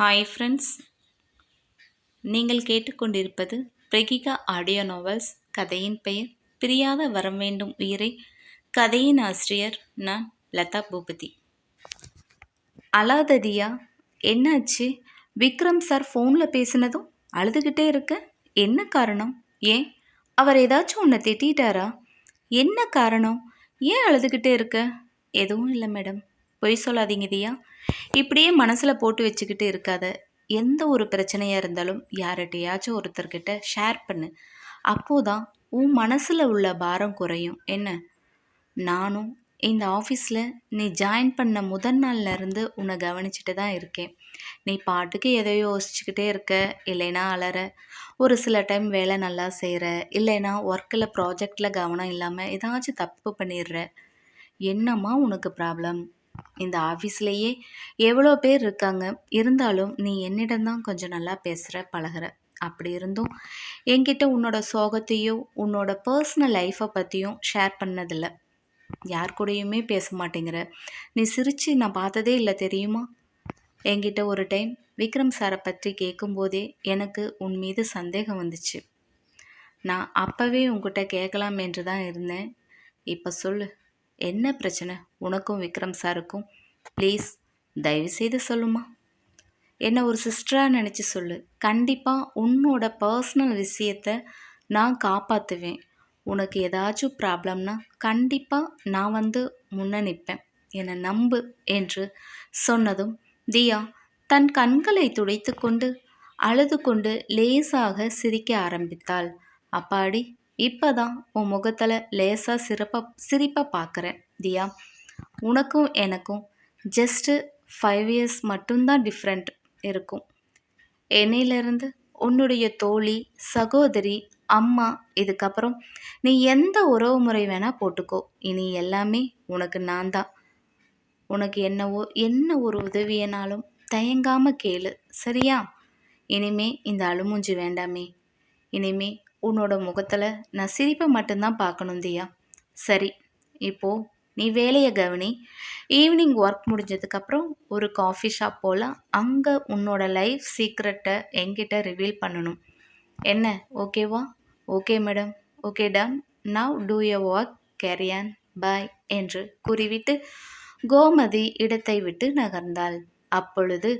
Hi friends நீங்கள் கேட்டுக்கொண்டிருப்பது பிரகிகா audio novels கதையின் பெயர் பிரியாத வரம் வேண்டும் உயிரை. கதையின் ஆசிரியர் நான் லதா பூபதி. அலாததியா என்னாச்சு? விக்ரம் சார் ஃபோனில் பேசினதும் அழுதுகிட்டே இருக்க. என்ன காரணம்? ஏன்? அவர் ஏதாச்சும் உன்னை திட்டாரா என்ன காரணம்? ஏன் அழுதுகிட்டே இருக்க? எதுவும் இல்லை மேடம் பொய் சொல்லாதீங்க தியா. இப்படியே மனசில் போட்டு வச்சுக்கிட்டு இருக்காத. எந்த ஒரு பிரச்சனையாக இருந்தாலும் யார்கிட்டயாச்சும் ஒருத்தர்கிட்ட ஷேர் பண்ணு. அப்போதான் உன் மனசில் உள்ள பாரம் குறையும். என்ன? நானும் இந்த ஆஃபீஸில் நீ ஜாயின் பண்ண முதல் நாள்ல இருந்து உன்னை கவனிச்சுட்டு தான் இருக்கேன். நீ பாட்டுக்கு எதையோ யோசிச்சுக்கிட்டே இருக்க இல்லைனா அலற. ஒரு சில டைம் வேலை நல்லா செய்கிற இல்லைனா ஒர்க்கில் ப்ராஜெக்டில் கவனம் இல்லாமல் ஏதாச்சும் தப்பு பண்ணிடுற. என்னம்மா உனக்கு ப்ராப்ளம் இந்த ஆஃபீஸ்லேயே எவ்வளோ பேர் இருக்காங்க? இருந்தாலும் நீ என்னிடம்தான் கொஞ்சம் நல்லா பேசுகிற பழகுற. அப்படி இருந்தும் என்கிட்ட உன்னோட சோகத்தையோ உன்னோட பர்சனல் லைஃப்பை பற்றியும் ஷேர் பண்ணதில்லை. யார் கூடயுமே பேச மாட்டேங்கிற. நீ சிரித்து நான் பார்த்ததே இல்லை தெரியுமா? என்கிட்ட ஒரு டைம் விக்ரம் சாரை பற்றி கேட்கும்போதே எனக்கு உன் மீது சந்தேகம் வந்துச்சு. நான் அப்போவே உங்ககிட்ட கேட்கலாம் என்று தான் இருந்தேன். இப்போ சொல்லு. என்ன பிரச்சனை? உனக்கும் விக்ரம் சாருக்கும்? ப்ளீஸ் தயவுசெய்து சொல்லுமா. என்னை ஒரு சிஸ்டராக நினச்சி சொல்லு. கண்டிப்பாக உன்னோட பர்சனல் விஷயத்த நான் காப்பாற்றுவேன் உனக்கு ஏதாச்சும் ப்ராப்ளம்னா கண்டிப்பாக நான் வந்து முன்ன நிற்பேன். என்னை நம்பு என்று சொன்னதும் தியா தன் கண்களை துடைத்து கொண்டு அழுது கொண்டு லேசாக சிரிக்க ஆரம்பித்தாள். அப்பாடி இப்போதான் உன் முகத்தில் லேசாக சிறப்பாக சிரிப்பாக பார்க்குறேன் தியா. உனக்கும் எனக்கும் ஜஸ்ட்டு ஃபைவ் இயர்ஸ் மட்டும்தான் டிஃப்ரெண்ட் இருக்கும். என்னையிலேருந்து உன்னுடைய தோழி சகோதரி அம்மா இதுக்கப்புறம் நீ எந்த உறவு முறை வேணால் போட்டுக்கோ. இனி எல்லாமே உனக்கு நான் தான். உனக்கு என்னவோ என்ன ஒரு உதவியனாலும் தயங்காமல் கேளு சரியா? இனிமே இந்த அழுமூஞ்சி வேண்டாமே. இனிமே உன்னோட முகத்தில் நான் சிரிப்பை மட்டும்தான் பார்க்கணும் தியா. சரி இப்போது நீ வேலையை கவனி. ஈவினிங் ஒர்க் முடிஞ்சதுக்கப்புறம் ஒரு காஃபி ஷாப் போகலாம் அங்கே உன்னோட லைஃப் சீக்ரெட்டை என்கிட்ட ரிவீல் பண்ணணும். என்ன? ஓகேவா ஓகே மேடம் ஓகே டம் now do you work carry on bye என்று கூறிவிட்டு கோமதி இடத்தை விட்டு நகர்ந்தாள். அப்பொழுது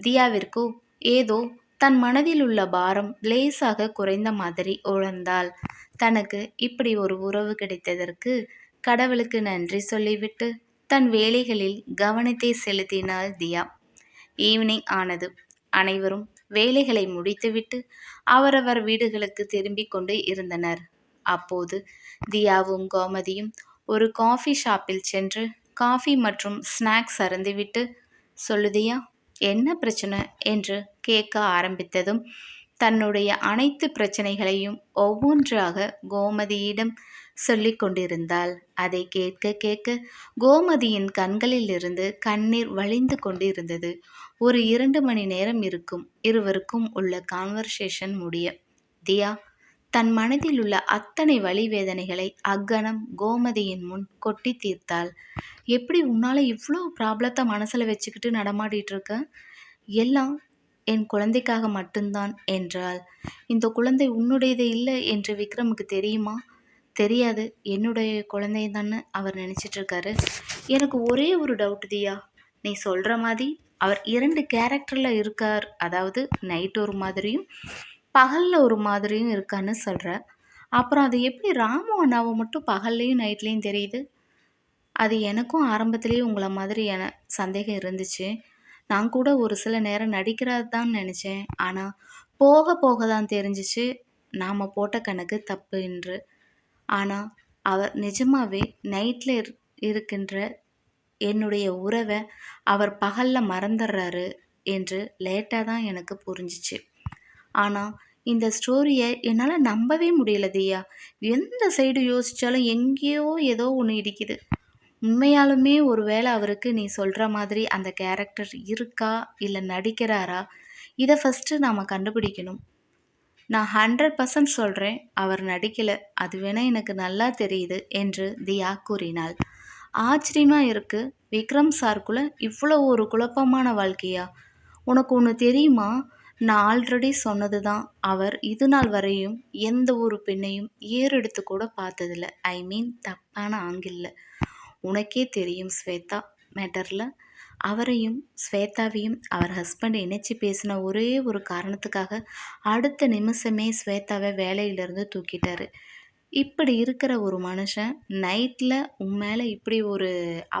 தியாவிற்கோ ஏதோ தன் மனதில் உள்ள பாரம் லேசாக குறைந்த மாதிரி உழந்தாள் தனக்கு இப்படி ஒரு உறவு கிடைத்ததற்கு கடவுளுக்கு நன்றி சொல்லிவிட்டு தன் வேலைகளில் கவனத்தை செலுத்தினாள் தியா. ஈவினிங் ஆனது. அனைவரும் வேலைகளை முடித்துவிட்டு அவரவர் வீடுகளுக்கு திரும்பிக் கொண்டு இருந்தனர். அப்போது தியாவும் கோமதியும் ஒரு காஃபி ஷாப்பில் சென்று காஃபி மற்றும் ஸ்நாக்ஸ் அருந்துவிட்டு சொல்லுதியா என்ன பிரச்சனை? என்று கேட்க ஆரம்பித்ததும் தன்னுடைய அனைத்து பிரச்சனைகளையும் ஒவ்வொன்றாக கோமதியிடம் சொல்லி கொண்டிருந்தாள். அதை கேட்க கேட்க கோமதியின் கண்களிலிருந்து கண்ணீர் வழிந்து கொண்டிருந்தது. ஒரு இரண்டு மணி நேரம் இருக்கும் இருவருக்கும் உள்ள கான்வர்சேஷன் முடிய தியா தன் மனதில் உள்ள அத்தனை வழி வேதனைகளை அக்கணம் கோமதியின் முன் கொட்டி தீர்த்தாள். எப்படி உன்னால் இவ்வளோ ப்ராப்ளத்தை மனசில் வச்சுக்கிட்டு நடமாடிட்டு இருக்க? எல்லாம் என் குழந்தைக்காக மட்டும்தான் என்றாள். இந்த குழந்தை உன்னுடையது இல்லை என்று விக்ரமுக்கு தெரியுமா? தெரியாது. என்னுடைய குழந்தை தானே அவர் நினச்சிட்ருக்காரு எனக்கு ஒரே ஒரு டவுட் தியா. நீ சொல்கிற மாதிரி அவர் இரண்டு கேரக்டரில் இருக்கார். அதாவது நைட் ஒரு மாதிரியும் பகலில் ஒரு மாதிரியும் இருக்கான்னு சொல்கிற அப்புறம் அது எப்படி ராமு அண்ணாவை மட்டும் பகல்லையும் நைட்லேயும் தெரியுது? அது எனக்கும் ஆரம்பத்துலேயே உங்களை மாதிரி என சந்தேகம் இருந்துச்சு. நான் கூட ஒரு சில நேரம் நடிக்கிறது தான் நினச்சேன். ஆனால் போக போக தான் தெரிஞ்சிச்சு. நாம் போட்ட கணக்கு தப்பு என்று. ஆனால் அவர் நிஜமாவே நைட்டில் இரு இருக்கின்ற என்னுடைய உறவை அவர் பகலில் மறந்துடுறாரு என்று லேட்டாக தான் எனக்கு புரிஞ்சிச்சு. ஆனால் இந்த ஸ்டோரியை என்னால் நம்பவே முடியல தியா எந்த சைடு யோசித்தாலும் எங்கேயோ ஏதோ ஒன்று இடிக்குது. உண்மையாலுமே ஒரு வேளை அவருக்கு நீ சொல்கிற மாதிரி அந்த கேரக்டர் இருக்கா இல்லை நடிக்கிறாரா? இதை ஃபஸ்ட்டு நாம் கண்டுபிடிக்கணும். நான் ஹண்ட்ரட் பர்சன்ட் சொல்கிறேன் அவர் நடிக்கலை. அது வேணால் எனக்கு நல்லா தெரியுது என்று தியா கூறினாள். ஆச்சரியமாக இருக்குது விக்ரம் சார்க்குள்ள இவ்வளோ ஒரு குழப்பமான வாழ்க்கையா? உனக்கு ஒன்று தெரியுமா? நான் ஆல்ரெடி சொன்னது தான் அவர் இது நாள் வரையும் எந்த ஒரு பெண்ணையும் ஏறெடுத்து கூட பார்த்ததில்ல. ஐ மீன் தப்பான ஆங்கிளில் உனக்கே தெரியும் ஸ்வேதா மேட்டரில். அவரையும் ஸ்வேதாவையும் அவர் ஹஸ்பண்ட் இணைச்சி பேசின ஒரே ஒரு காரணத்துக்காக அடுத்த நிமிஷமே ஸ்வேதாவை வேலையிலேருந்து தூக்கிட்டாரு. இப்படி இருக்கிற ஒரு மனுஷன் நைட்டில் உன் மேலே இப்படி ஒரு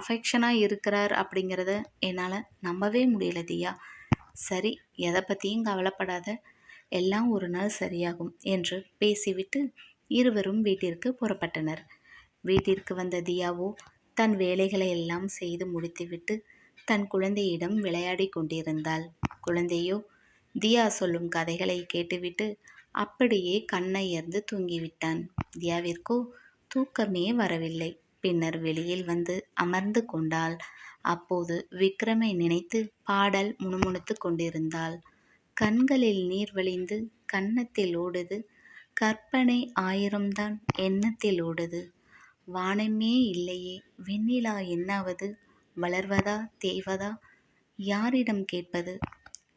அஃபெக்ஷனாக இருக்கிறார் அப்படிங்கிறத என்னால் நம்பவே முடியல தியா. சரி எதை பற்றியும் கவலைப்படாத எல்லாம் ஒரு நாள் சரியாகும் என்று பேசிவிட்டு இருவரும் வீட்டிற்கு புறப்பட்டனர். வீட்டிற்கு வந்த தியாவோ தன் வேலைகளை எல்லாம் செய்து முடித்துவிட்டு தன் குழந்தையிடம் விளையாடி கொண்டிருந்தாள். குழந்தையோ தியா சொல்லும் கதைகளை கேட்டுவிட்டு அப்படியே கண்ணயர்ந்து தூங்கிவிட்டான். தியாவிற்கோ தூக்கமே வரவில்லை. பின்னர் வெளியில் வந்து அமர்ந்து கொண்டாள். அப்போது விக்ரமை நினைத்து பாடல் முணுமுணுத்து கொண்டிருந்தாள். கண்களில் நீர் வழிந்து கன்னத்தில் ஓடுது. கற்பனை ஆயிரம்தான் எண்ணத்தில் ஓடுது. வானமே இல்லையே வெண்ணிலா என்னாவது? வளர்வதா தேய்வதா? யாரிடம் கேட்பது?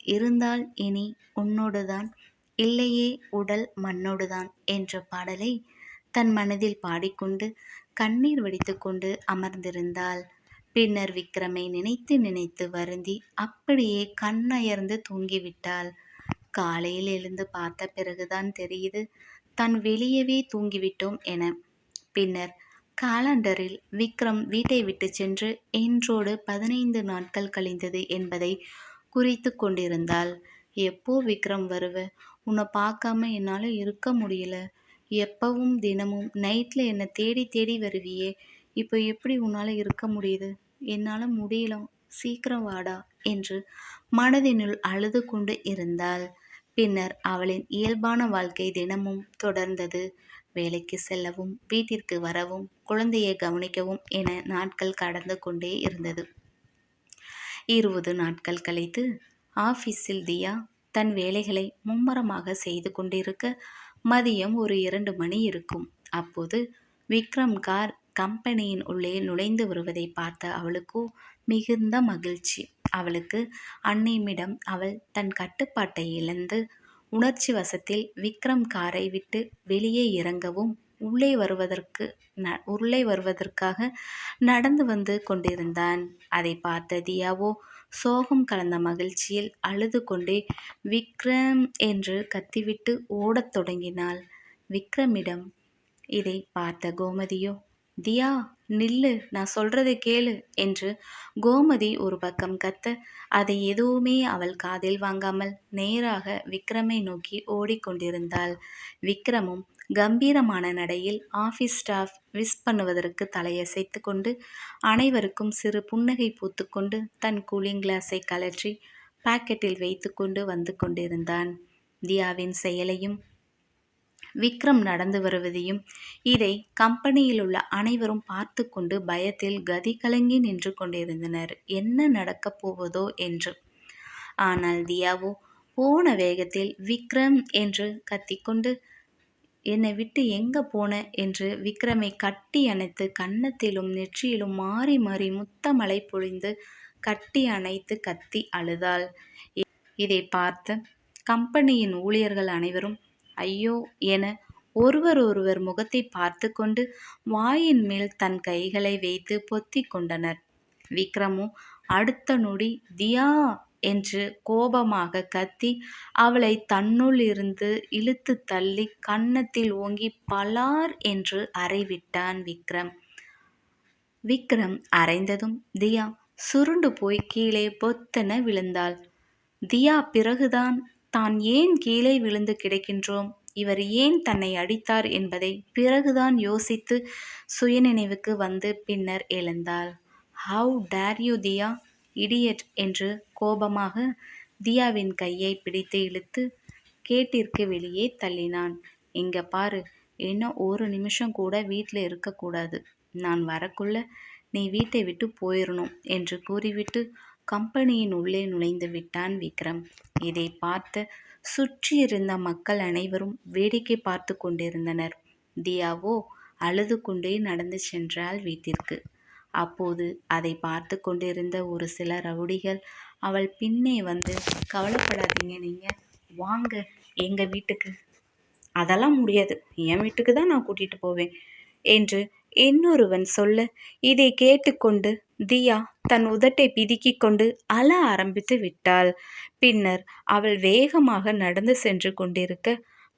இருந்தால் இனி உன்னோடுதான். இல்லையே உடல் மண்ணோடுதான் என்ற பாடலை தன் மனதில் பாடிக்கொண்டு கண்ணீர் வடித்துக்கொண்டு அமர்ந்திருந்தாள். பின்னர் விக்ரமை நினைத்து நினைத்து வருந்தி அப்படியே கண்ணயர்ந்து தூங்கிவிட்டாள். காலையில் எழுந்து பார்த்த பிறகுதான் தெரியுது தான் வெளியவே தூங்கிவிட்டோம் என. பின்னர் காலண்டரில் விக்ரம் வீட்டை விட்டு சென்று என்றோடு பதினைந்து நாட்கள் கழிந்தது என்பதை குறித்து கொண்டிருந்தாள். எப்போ விக்ரம் வருவ? உன்னை பார்க்காம என்னால் இருக்க முடியல. எப்பவும் தினமும் நைட்டில் என்னை தேடி தேடி வருவியே. இப்போ எப்படி உன்னால் இருக்க முடியுது? என்னால் முடியல. சீக்கிரம் வாடா என்று மனதினுள் அழுது கொண்டு இருந்தாள். பின்னர் அவளின் இயல்பான வாழ்க்கை தினமும் தொடர்ந்தது. வேலைக்கு செல்லவும் வீட்டிற்கு வரவும் குழந்தையை கவனிக்கவும் என நாட்கள் கடந்து கொண்டே இருந்தது. இருபது நாட்கள் கழித்து ஆஃபீஸில் தியா தன் வேலைகளை மும்மரமாக செய்து கொண்டிருக்க மதியம் ஒரு இரண்டு மணி இருக்கும். அப்போது விக்ரம் கார் கம்பெனியின் உள்ளே நுழைந்து வருவதை பார்த்த அவளுக்கோ மிகுந்த மகிழ்ச்சி. அவளுக்கு அன்னைமிடம் அவள் தன் கட்டுப்பாட்டை இழந்து உணர்ச்சி வசத்தில் விக்ரம் காரை விட்டு வெளியே இறங்கவும் உள்ளே வருவதற்கு ந உள்ளே வருவதற்காக நடந்து வந்து கொண்டிருந்தான். அதை பார்த்த தியாவோ சோகம் கலந்த மகிழ்ச்சியில் அழுது கொண்டே விக்ரம் என்று கத்திவிட்டு ஓடத் தொடங்கினாள். விக்ரமிடம் இதை பார்த்த கோமதியோ? தியா நில்லு நான் சொல்றதை கேளு என்று கோமதி ஒரு பக்கம் கத்த அதை எதுவுமே அவள் காதில் வாங்காமல் நேராக விக்ரமை நோக்கி ஓடிக்கொண்டிருந்தாள். விக்ரமும் கம்பீரமான நடையில் ஆஃபீஸ் ஸ்டாஃப் விஸ் பண்ணுவதற்கு தலையசைத்து கொண்டு அனைவருக்கும் சிறு புன்னகை பூத்துக்கொண்டு தன் கூலிங் கிளாஸை கலற்றி பாக்கெட்டில் வைத்துக்கொண்டு வந்து கொண்டிருந்தான். தியாவின் செயலையும் விக்ரம் நடந்து வருவதையும் இதை கம்பெனியில் உள்ள அனைவரும் பார்த்து கொண்டு பயத்தில் கதி கலங்கி நின்று கொண்டிருந்தனர். என்ன நடக்கப் போவதோ என்று. ஆனால் தியாவோ போன வேகத்தில் விக்ரம் என்று கத்திக்கொண்டு என்னை விட்டு எங்கே போன? என்று விக்ரமை கட்டி அணைத்து கன்னத்திலும் நெற்றியிலும் மாறி மாறி முத்தமலை பொழிந்து கட்டி அணைத்து கத்தி அழுதாள். இதை பார்த்து கம்பெனியின் ஊழியர்கள் அனைவரும் ஐயோ என ஒருவர் ஒருவர் முகத்தை பார்த்து கொண்டு வாயின் மேல் தன் கைகளை வைத்து பொத்தி கொண்டனர். விக்ரமோ அடுத்த நொடி தியா என்று கோபமாக கத்தி அவளை தன்னுள் இருந்து இழுத்து தள்ளி கன்னத்தில் ஓங்கி பலார் என்று அறைவிட்டான் விக்ரம். விக்ரம் அரைந்ததும் தியா சுருண்டு போய் கீழே பொத்தென விழுந்தாள். தியா பிறகுதான் தான் ஏன் கீழே விழுந்து கிடக்கின்றோம்? இவர் ஏன் தன்னை அடித்தார் என்பதை பிறகுதான் யோசித்து சுயநினைவுக்கு வந்து பின்னர் எழுந்தாள். How dare you Diya? Idiot என்று கோபமாக தியாவின் கையை பிடித்து இழுத்து கேட்டிற்கு வெளியே தள்ளினான். இங்க பாரு இன்னும் ஒரு நிமிஷம் கூட வீட்டில் இருக்கக்கூடாது. நான் வரக்குள்ள நீ வீட்டை விட்டு போயிடணும் என்று கூறிவிட்டு கம்பெனியின் உள்ளே நுழைந்து விட்டான் விக்ரம். இதை பார்த்து சுற்றியிருந்த மக்கள் அனைவரும் வேடிக்கை பார்த்து கொண்டிருந்தனர். தியாவோ அழுது கொண்டே நடந்து சென்றாள் வீட்டிற்கு. அப்போது அதை பார்த்து கொண்டிருந்த ஒரு சில ரவுடிகள் அவள் பின்னே வந்து கவலைப்படாதீங்க நீங்கள் வாங்க எங்கள் வீட்டுக்கு. அதெல்லாம் முடியாது. என் வீட்டுக்கு தான் நான் கூட்டிகிட்டு போவேன் என்று இன்னொருவன் சொல்ல. இதை கேட்டுக்கொண்டு தியா தன் உதட்டை பிதுக்கிக் கொண்டு அழ ஆரம்பித்து விட்டாள். பின்னர் அவள் வேகமாக நடந்து சென்று கொண்டிருக்க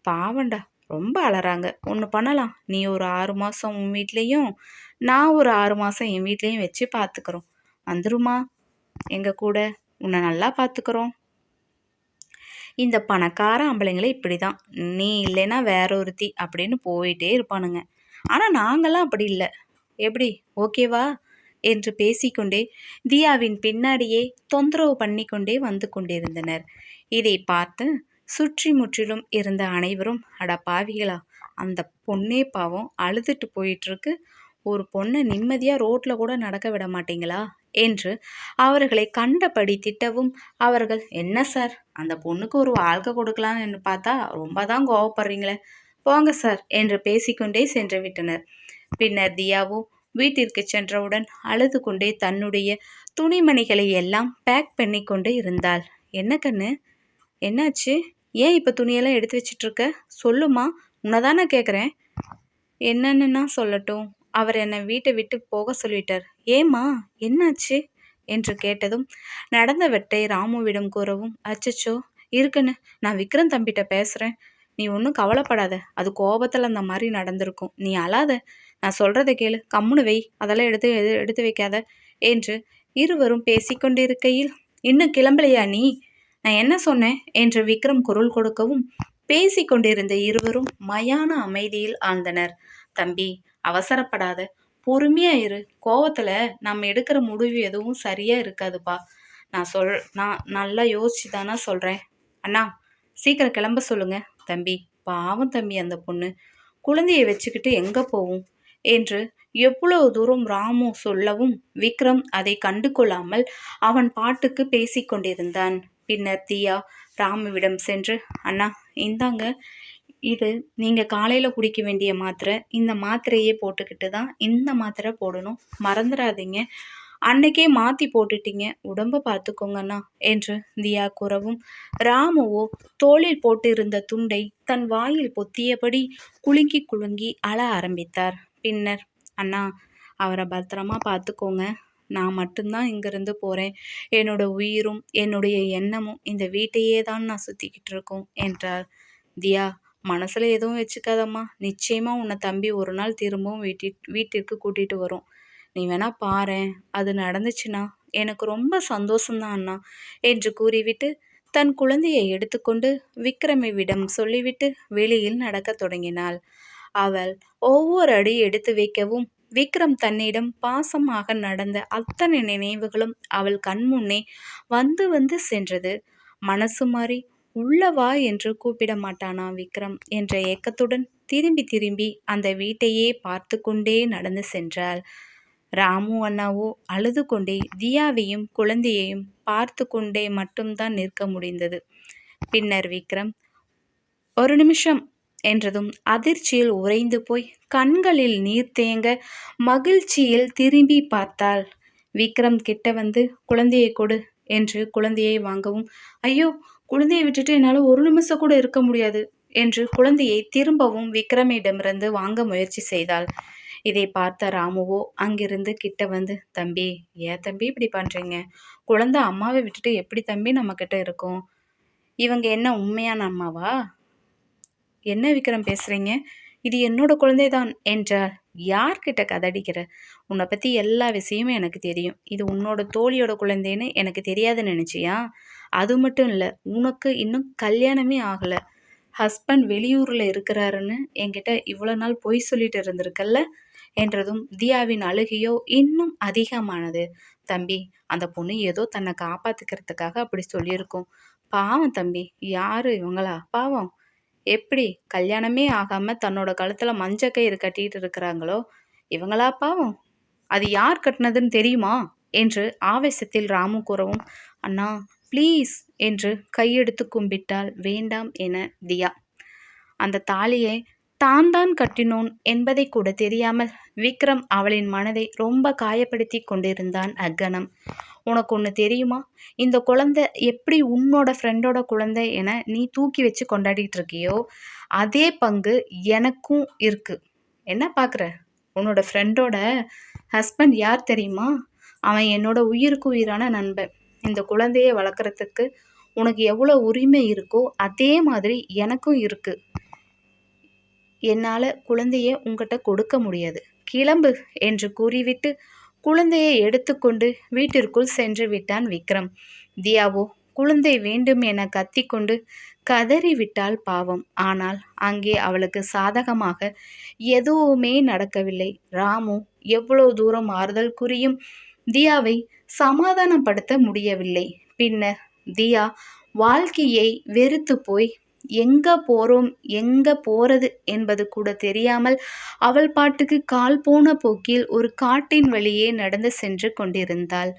பாவண்டா ரொம்ப அலறாங்க. ஒன்று பண்ணலாம். நீ ஒரு ஆறு மாதம் உன் வீட்லேயும் நான் ஒரு ஆறு மாதம் என் வீட்லேயும் வச்சு பார்த்துக்குறோம் வந்துருமா? எங்கள் கூட? உன்னை நல்லா பார்த்துக்குறோம் இந்த பணக்கார ஆம்பளைங்களே இப்படி தான் நீ இல்லைன்னா வேற ஒருத்தி அப்படின்னு போயிட்டே இருப்பானுங்க. ஆனால் நாங்களாம் அப்படி இல்லை. எப்படி? ஓகேவா? என்று பேசிக்கொண்டே தியாவின் பின்னாடியே தொந்தரவு பண்ணி கொண்டே வந்து கொண்டிருந்தனர். இதை பார்த்து சுற்றி முற்றிலும் இருந்த அனைவரும் அட பாவிகளா அந்த பொண்ணே பாவம் அழுதுட்டு போயிட்டுருக்கு. ஒரு பொண்ணை நிம்மதியாக ரோட்டில் கூட நடக்க விட மாட்டீங்களா? என்று அவர்களை கண்டபடி திட்டவும் அவர்கள் என்ன சார்? அந்த பொண்ணுக்கு ஒரு வாழ்க்கை கொடுக்கலான்னு பார்த்தா ரொம்ப தான் கோவப்படுறீங்களே. போங்க சார் என்று பேசிக்கொண்டே சென்று விட்டனர். பின்னர் தியாவோ வீட்டிற்கு சென்றவுடன் அழுது கொண்டே தன்னுடைய துணிமணிகளை எல்லாம் பேக் பண்ணி கொண்டு இருந்தாள். என்ன கண்ணு? என்னாச்சு? ஏன் இப்போ துணியெல்லாம் எடுத்து வச்சிட்ருக்க சொல்லுமா உன்னை தானே கேட்குறேன் என்னன்னுனா சொல்லட்டும் அவர் என்னை வீட்டை விட்டு போக சொல்லிட்டார். ஏம்மா என்னாச்சு? என்று கேட்டதும் நடந்தவற்றை ராமுவிடம் கூறவும் அச்சச்சோ இருக்குன்னு நான் விக்ரம் தம்பிட்ட பேசுகிறேன் நீ ஒன்றும் கவலைப்படாத. அது கோபத்தில் அந்த மாதிரி நடந்திருக்கும். நீ அழாத. நான் சொல்கிறத கேளு. கம்முனு வை. அதெல்லாம் எடுத்து எது எடுத்து வைக்காத என்று இருவரும் பேசிக்கொண்டிருக்கையில் இன்னும் கிளம்பலையா நீ? நான் என்ன சொன்னேன்? என்று விக்ரம் குரல் கொடுக்கவும் பேசிக்கொண்டிருந்த இருவரும் மயான அமைதியில் ஆழ்ந்தனர். தம்பி அவசரப்படாத. பொறுமையா இரு. கோவத்துல நம்ம எடுக்கிற முடிவு எதுவும் சரியா இருக்காதுப்பா. நான் சொல் நான் நல்லா யோசிச்சு தானே சொல்கிறேன் அண்ணா சீக்கிரம் கிளம்ப சொல்லுங்கள் தம்பி பாவம் தம்பி அந்த பொண்ணு. குழந்தையை வச்சுக்கிட்டு எங்கே போகும் என்று எவ்வளவு தூரம் ராமு சொல்லவும் விக்ரம் அதை கண்டு கொள்ளாமல் அவன் பாட்டுக்கு பேசிக்கொண்டிருந்தான் பின்னர் தியா ராமுவிடம் சென்று அண்ணா இந்தாங்க. இது நீங்கள் காலையில் குடிக்க வேண்டிய மாத்திரை. இந்த மாத்திரையே போட்டுக்கிட்டு தான் இந்த மாத்திரை போடணும். மறந்துடாதீங்க. அன்னைக்கே மாற்றி போட்டுட்டீங்க. உடம்ப பார்த்துக்கோங்கண்ணா என்று தியா கூறவும். ராமுவோ தோளில் போட்டிருந்த துண்டை தன் வாயில் பொத்தியபடி குலுங்கி குலுங்கி அழ ஆரம்பித்தார். பின்னர் அண்ணா அவரை பத்திரமா பார்த்துக்கோங்க நான் மட்டும்தான் இங்கேருந்து போகிறேன் என்னோட உயிரும் என்னுடைய எண்ணமும் இந்த வீட்டையே தான் நான் சுற்றிக்கிட்டு இருக்கோம் என்றார். தியா மனசில் எதுவும் வச்சுக்காதம்மா. நிச்சயமாக உன்னை தம்பி ஒரு நாள் திரும்பவும் வீட்டி வீட்டிற்கு கூட்டிகிட்டு வரும். நீ வேணா பாரு. அது நடந்துச்சுன்னா எனக்கு ரொம்ப சந்தோஷந்தான் அண்ணா என்று கூறிவிட்டு தன் குழந்தையை எடுத்துக்கொண்டு விக்ரமிவிடம் சொல்லிவிட்டு வெளியில் நடக்கத் தொடங்கினாள். அவள் ஒவ்வொரு அடி எடுத்து வைக்கவும் விக்ரம் தன்னிடம் பாசமாக நடந்த அத்தனை நினைவுகளும் அவள் கண்முன்னே வந்து வந்து சென்றது. மனசு மாறி உள்ளவா என்று கூப்பிட மாட்டானா விக்ரம் என்ற ஏக்கத்துடன் திரும்பி திரும்பி அந்த வீட்டையே பார்த்து கொண்டே நடந்து சென்றாள். ராமு அண்ணாவோ அழுது கொண்டே தியாவையும் குழந்தையையும் பார்த்து கொண்டே மட்டும்தான் நிற்க முடிந்தது. பின்னர் விக்ரம் ஒரு நிமிஷம் என்றதும் அதிர்ச்சியில் உறைந்து போய் கண்களில் நீர் தேங்க மகிழ்ச்சியில் திரும்பி பார்த்தாள். விக்ரம் கிட்ட வந்து குழந்தையை கொடு என்று குழந்தையை வாங்கவும் ஐயோ குழந்தையை விட்டுட்டு என்னால் ஒரு நிமிஷம் கூட இருக்க முடியாது என்று குழந்தையை திரும்பவும் விக்ரமிடமிருந்து வாங்க முயற்சி செய்தாள். இதை பார்த்த ராமுவோ அங்கிருந்து கிட்ட வந்து தம்பி ஏன் தம்பி இப்படி பண்ணுறீங்க குழந்தை அம்மாவை விட்டுட்டு எப்படி தம்பி நம்மக்கிட்ட இருக்கும்? இவங்க என்ன உண்மையான அம்மாவா? என்ன விக்ரம் பேசுகிறீங்க இது என்னோட குழந்தை தான் என்றால் யார்கிட்ட கதடிக்கிற? உன்னை பற்றி எல்லா விஷயமும் எனக்கு தெரியும். இது உன்னோட தோழியோட குழந்தைன்னு எனக்கு தெரியாதுன்னு நினச்சியா? அது மட்டும் இல்லை உனக்கு இன்னும் கல்யாணமே ஆகலை. ஹஸ்பண்ட் வெளியூரில் இருக்கிறாருன்னு என்கிட்ட இவ்வளோ நாள் பொய் சொல்லிட்டு இருந்திருக்கல்ல? என்றதும் தியாவின் அழுகையோ இன்னும் அதிகமானது. தம்பி அந்த பொண்ணு ஏதோ தன்னை காப்பாற்றிக்கிறதுக்காக அப்படி சொல்லியிருக்கோம். பாவம் தம்பி யாரு இவங்களா? பாவம். எப்படி கல்யாணமே ஆகாமல் தன்னோட கழுத்தில் மஞ்ச கயிறு கட்டிட்டு இருக்கிறாங்களோ? இவங்களா பாவம்? அது யார் கட்டினதுன்னு தெரியுமா? என்று ஆவேசத்தில் ராமு கூறவும் அண்ணா ப்ளீஸ் என்று கையெடுத்து கும்பிட்டால் வேண்டாம் என தியா. அந்த தாலியை தான் தான் கட்டினோன் என்பதை கூட தெரியாமல் விக்ரம் அவளின் மனதை ரொம்ப காயப்படுத்தி கொண்டிருந்தான் அக்கணம் உனக்கு ஒன்று தெரியுமா? இந்த குழந்தை எப்படி உன்னோட ஃப்ரெண்டோட குழந்தை என நீ தூக்கி வச்சு கொண்டாடிட்டு இருக்கியோ அதே பங்கு எனக்கும் இருக்கு. என்ன பார்க்குற உன்னோட ஃப்ரெண்டோட ஹஸ்பண்ட் யார் தெரியுமா? அவன் என்னோட உயிருக்கு உயிரான நண்பன். இந்த குழந்தையை வளர்க்குறதுக்கு உனக்கு எவ்வளோ உரிமை இருக்கோ அதே மாதிரி எனக்கும் இருக்குது என்னால் குழந்தைய உங்ககிட்ட கொடுக்க முடியாது. கிளம்பு என்று கூறிவிட்டு குழந்தையை எடுத்துக்கொண்டு வீட்டிற்குள் சென்று விட்டான் விக்ரம். தியாவோ குழந்தை வேண்டும் என கத்திக்கொண்டு கதறிவிட்டால் பாவம். ஆனால் அங்கே அவளுக்கு சாதகமாக எதுவுமே நடக்கவில்லை. ராமு எவ்வளோ தூரம் ஆறுதல் குறியும் தியாவை சமாதானப்படுத்த முடியவில்லை. பின்னர் தியா வாழ்க்கையை வெறுத்து போய் எங்கே போகிறோம் எங்கே போகிறது என்பது கூட தெரியாமல் அவள் பாட்டுக்கு கால் போன போக்கில் ஒரு காட்டின் வழியே நடந்து சென்று கொண்டிருந்தாள்.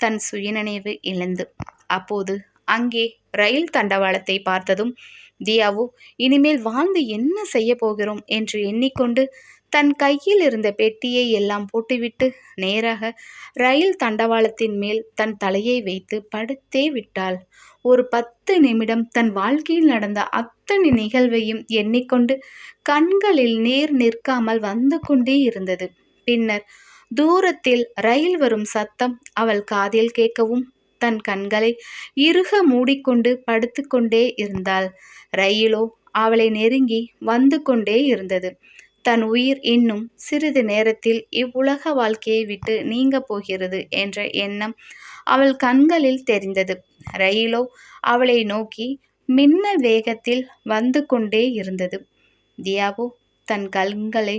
தன் சுயநினைவு இழந்து. அப்போது அங்கே ரயில் தண்டவாளத்தை பார்த்ததும் தியாவோ இனிமேல் வாழ்ந்து என்ன செய்ய போகிறோம்? என்று எண்ணிக்கொண்டு தன் கையில் இருந்த பெட்டியை எல்லாம் போட்டுவிட்டு நேராக ரயில் தண்டவாளத்தின் மேல் தன் தலையை வைத்து படுத்தே விட்டாள். ஒரு பத்து நிமிடம் தன் வாழ்க்கையில் நடந்த அத்தனை நிகழ்வையும் எண்ணிக்கொண்டு கண்களில் நீர் நிற்காமல் வந்து கொண்டே இருந்தது. பின்னர் தூரத்தில் ரயில் வரும் சத்தம் அவள் காதில் கேட்கவும் தன் கண்களை இறுக மூடிக்கொண்டு படுத்துக்கொண்டே இருந்தாள். ரயிலோ அவளை நெருங்கி வந்து கொண்டே இருந்தது. தன் உயிர் இன்னும் சிறிது நேரத்தில் இவ்வுலக வாழ்க்கையை விட்டு நீங்க போகிறது என்ற எண்ணம் அவள் கண்களில் தெரிந்தது. ரயிலோ அவளை நோக்கி மின்னல் வேகத்தில் வந்து கொண்டே இருந்தது. தியாவோ தன் கண்களை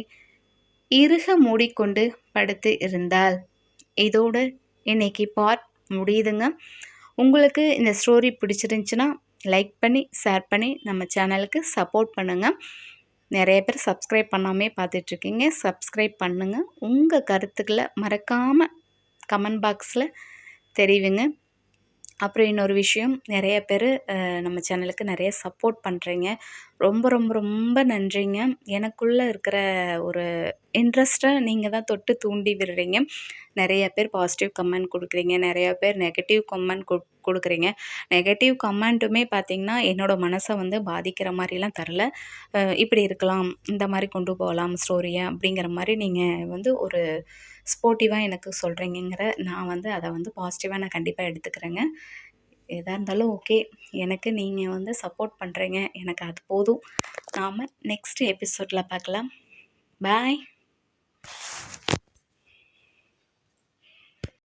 இறுக மூடிக்கொண்டு படுத்து இருந்தாள். இதோடு இன்னைக்கு பார்ட் முடியுதுங்க. உங்களுக்கு இந்த ஸ்டோரி பிடிச்சிருந்துச்சுன்னா லைக் பண்ணி ஷேர் பண்ணி நம்ம சேனலுக்கு சப்போர்ட் பண்ணுங்கள் நிறைய பேர் சப்ஸ்கிரைப் பண்ணாமே பார்த்துட்ருக்கீங்க. சப்ஸ்கிரைப் பண்ணுங்கள் உங்கள் கருத்துக்களை மறக்காமல் கமெண்ட் பாக்ஸில் தெரிவிங்க. அப்புறம் இன்னொரு விஷயம் நிறைய பேர் நம்ம சேனலுக்கு நிறைய சப்போர்ட் பண்ணுறீங்க ரொம்ப ரொம்ப ரொம்ப நன்றிங்க. எனக்குள்ளே இருக்கிற ஒரு இன்ட்ரெஸ்ட்டை நீங்கள் தான் தொட்டு தூண்டி விடுறீங்க. நிறைய பேர் பாசிட்டிவ் கமெண்ட் கொடுக்குறீங்க. நிறையா பேர் நெகட்டிவ் கமெண்ட் கொடு கொடுக்குறீங்க. நெகட்டிவ் கமெண்ட்டுமே பார்த்திங்கன்னா என்னோடய மனசை வந்து பாதிக்கிற மாதிரிலாம் தரல. இப்படி இருக்கலாம். இந்த மாதிரி கொண்டு போகலாம் ஸ்டோரியை அப்படிங்கிற மாதிரி நீங்கள் வந்து ஒரு ஸ்போர்ட்டிவாக எனக்கு சொல்கிறீங்கிற நான் வந்து அதை வந்து பாசிட்டிவாக நான் கண்டிப்பாக எடுத்துக்கிறேங்க. எதாக இருந்தாலும் ஓகே எனக்கு நீங்கள் வந்து சப்போர்ட் பண்ணுறீங்க எனக்கு அது போதும். நாம் நெக்ஸ்ட் எபிசோடில் பார்க்கலாம். பாய்